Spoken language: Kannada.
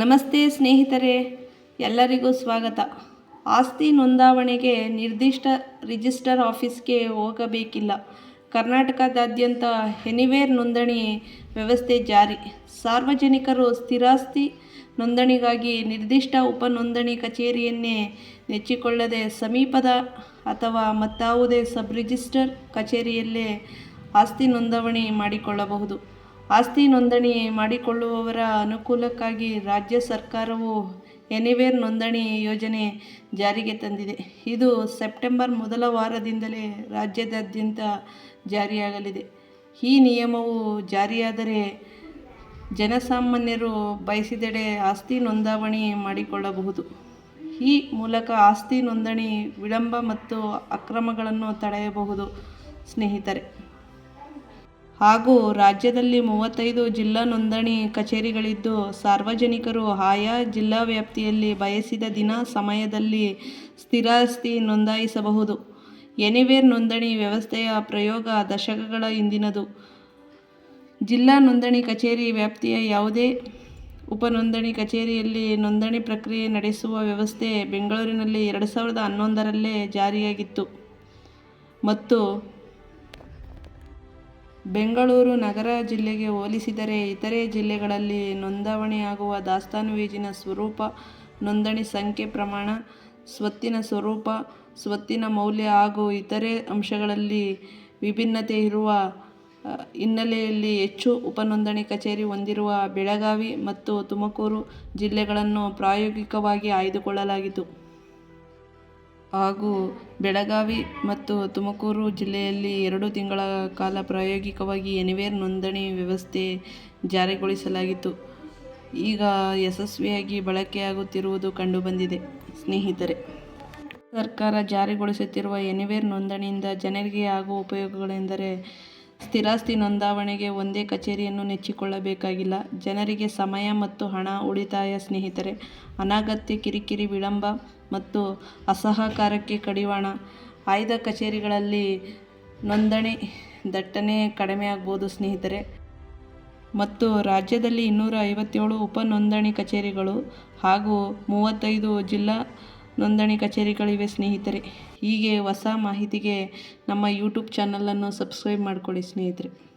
ನಮಸ್ತೆ ಸ್ನೇಹಿತರೆ, ಎಲ್ಲರಿಗೂ ಸ್ವಾಗತ. ಆಸ್ತಿ ನೋಂದಾವಣೆಗೆ ನಿರ್ದಿಷ್ಟ ರಿಜಿಸ್ಟರ್ ಆಫೀಸ್ಗೆ ಹೋಗಬೇಕಿಲ್ಲ. ಕರ್ನಾಟಕದಾದ್ಯಂತ ಎನಿವೇರ್ ನೋಂದಣಿ ವ್ಯವಸ್ಥೆ ಜಾರಿ. ಸಾರ್ವಜನಿಕರು ಸ್ಥಿರಾಸ್ತಿ ನೋಂದಣಿಗಾಗಿ ನಿರ್ದಿಷ್ಟ ಉಪ ನೋಂದಣಿ ಕಚೇರಿಯನ್ನೇ ನೆಚ್ಚಿಕೊಳ್ಳದೆ ಸಮೀಪದ ಅಥವಾ ಮತ್ತಾವುದೇ ಸಬ್ ರಿಜಿಸ್ಟರ್ ಕಚೇರಿಯಲ್ಲೇ ಆಸ್ತಿ ನೋಂದಣಿ ಮಾಡಿಕೊಳ್ಳಬಹುದು. ಆಸ್ತಿ ನೋಂದಣಿ ಮಾಡಿಕೊಳ್ಳುವವರ ಅನುಕೂಲಕ್ಕಾಗಿ ರಾಜ್ಯ ಸರ್ಕಾರವು ಎನಿವೇರ್ ನೋಂದಣಿ ಯೋಜನೆ ಜಾರಿಗೆ ತಂದಿದೆ. ಇದು ಸೆಪ್ಟೆಂಬರ್ ಮೊದಲ ವಾರದಿಂದಲೇ ರಾಜ್ಯದಾದ್ಯಂತ ಜಾರಿಯಾಗಲಿದೆ. ಈ ನಿಯಮವು ಜಾರಿಯಾದರೆ ಜನಸಾಮಾನ್ಯರು ಬಯಸಿದೆಡೆ ಆಸ್ತಿ ನೋಂದಾವಣಿ ಮಾಡಿಕೊಳ್ಳಬಹುದು. ಈ ಮೂಲಕ ಆಸ್ತಿ ನೋಂದಣಿ ವಿಳಂಬ ಮತ್ತು ಅಕ್ರಮಗಳನ್ನು ತಡೆಯಬಹುದು. ಸ್ನೇಹಿತರೆ ಹಾಗೂ ರಾಜ್ಯದಲ್ಲಿ ಮೂವತ್ತೈದು ಜಿಲ್ಲಾ ನೋಂದಣಿ ಕಚೇರಿಗಳಿದ್ದು, ಸಾರ್ವಜನಿಕರು ಆಯಾ ಜಿಲ್ಲಾ ವ್ಯಾಪ್ತಿಯಲ್ಲಿ ಬಯಸಿದ ದಿನ ಸಮಯದಲ್ಲಿ ಸ್ಥಿರಾಸ್ತಿ ನೋಂದಾಯಿಸಬಹುದು. ಎನಿವೇರ್ ನೋಂದಣಿ ವ್ಯವಸ್ಥೆಯ ಪ್ರಯೋಗ ದಶಕಗಳ ಹಿಂದಿನದು. ಜಿಲ್ಲಾ ನೋಂದಣಿ ಕಚೇರಿ ವ್ಯಾಪ್ತಿಯ ಯಾವುದೇ ಉಪ ನೋಂದಣಿ ಕಚೇರಿಯಲ್ಲಿ ನೋಂದಣಿ ಪ್ರಕ್ರಿಯೆ ನಡೆಸುವ ವ್ಯವಸ್ಥೆ ಬೆಂಗಳೂರಿನಲ್ಲಿ ಎರಡು ಸಾವಿರದ ಹನ್ನೊಂದರಲ್ಲೇ ಜಾರಿಯಾಗಿತ್ತು. ಮತ್ತು ಬೆಂಗಳೂರು ನಗರ ಜಿಲ್ಲೆಗೆ ಹೋಲಿಸಿದರೆ ಇತರೆ ಜಿಲ್ಲೆಗಳಲ್ಲಿ ನೋಂದಾವಣಿಯಾಗುವ ದಾಸ್ತಾನುವೇಜಿನ ಸ್ವರೂಪ, ನೋಂದಣಿ ಸಂಖ್ಯೆ ಪ್ರಮಾಣ, ಸ್ವತ್ತಿನ ಸ್ವರೂಪ, ಸ್ವತ್ತಿನ ಮೌಲ್ಯ ಹಾಗೂ ಇತರೆ ಅಂಶಗಳಲ್ಲಿ ವಿಭಿನ್ನತೆ ಇರುವ ಹಿನ್ನೆಲೆಯಲ್ಲಿ ಹೆಚ್ಚು ಉಪ ನೋಂದಣಿ ಕಚೇರಿ ಹೊಂದಿರುವ ಬೆಳಗಾವಿ ಮತ್ತು ತುಮಕೂರು ಜಿಲ್ಲೆಗಳನ್ನು ಪ್ರಾಯೋಗಿಕವಾಗಿ ಆಯ್ದುಕೊಳ್ಳಲಾಗಿತ್ತು. ಹಾಗೂ ಬೆಳಗಾವಿ ಮತ್ತು ತುಮಕೂರು ಜಿಲ್ಲೆಯಲ್ಲಿ ಎರಡು ತಿಂಗಳ ಕಾಲ ಪ್ರಾಯೋಗಿಕವಾಗಿ ಎನಿವೇರ್ ನೋಂದಣಿ ವ್ಯವಸ್ಥೆ ಜಾರಿಗೊಳಿಸಲಾಗಿತ್ತು. ಈಗ ಯಶಸ್ವಿಯಾಗಿ ಬಳಕೆಯಾಗುತ್ತಿರುವುದು ಕಂಡುಬಂದಿದೆ. ಸ್ನೇಹಿತರೆ, ಸರ್ಕಾರ ಜಾರಿಗೊಳಿಸುತ್ತಿರುವ ಎನಿವೇರ್ ನೋಂದಣಿಯಿಂದ ಜನರಿಗೆ ಆಗುವ ಉಪಯೋಗಗಳೆಂದರೆ ಸ್ಥಿರಾಸ್ತಿ ನೋಂದಾವಣೆಗೆ ಒಂದೇ ಕಚೇರಿಯನ್ನು ನೆಚ್ಚಿಕೊಳ್ಳಬೇಕಾಗಿಲ್ಲ. ಜನರಿಗೆ ಸಮಯ ಮತ್ತು ಹಣ ಉಳಿತಾಯ ಸ್ನೇಹಿತರೆ, ಅನಗತ್ಯ ಕಿರಿಕಿರಿ ವಿಳಂಬ ಮತ್ತು ಅಸಹಕಾರಕ್ಕೆ ಕಡಿವಾಣ. ಆಯ್ದ ಕಚೇರಿಗಳಲ್ಲಿ ನೋಂದಣಿ ದಟ್ಟಣೆ ಕಡಿಮೆಯಾಗಬಹುದು ಸ್ನೇಹಿತರೆ. ಮತ್ತು ರಾಜ್ಯದಲ್ಲಿ ಇನ್ನೂರ ಐವತ್ತೇಳು ಉಪ ನೋಂದಣಿ ಕಚೇರಿಗಳು ಹಾಗೂ ಮೂವತ್ತೈದು ಜಿಲ್ಲಾ ನೋಂದಣಿ ಕಚೇರಿಗಳಿವೆ ಸ್ನೇಹಿತರೆ. ಹೀಗೆ ಹೊಸ ಮಾಹಿತಿಗೆ ನಮ್ಮ ಯೂಟ್ಯೂಬ್ ಚಾನಲನ್ನು ಸಬ್ಸ್ಕ್ರೈಬ್ ಮಾಡಿಕೊಳ್ಳಿ ಸ್ನೇಹಿತರೆ.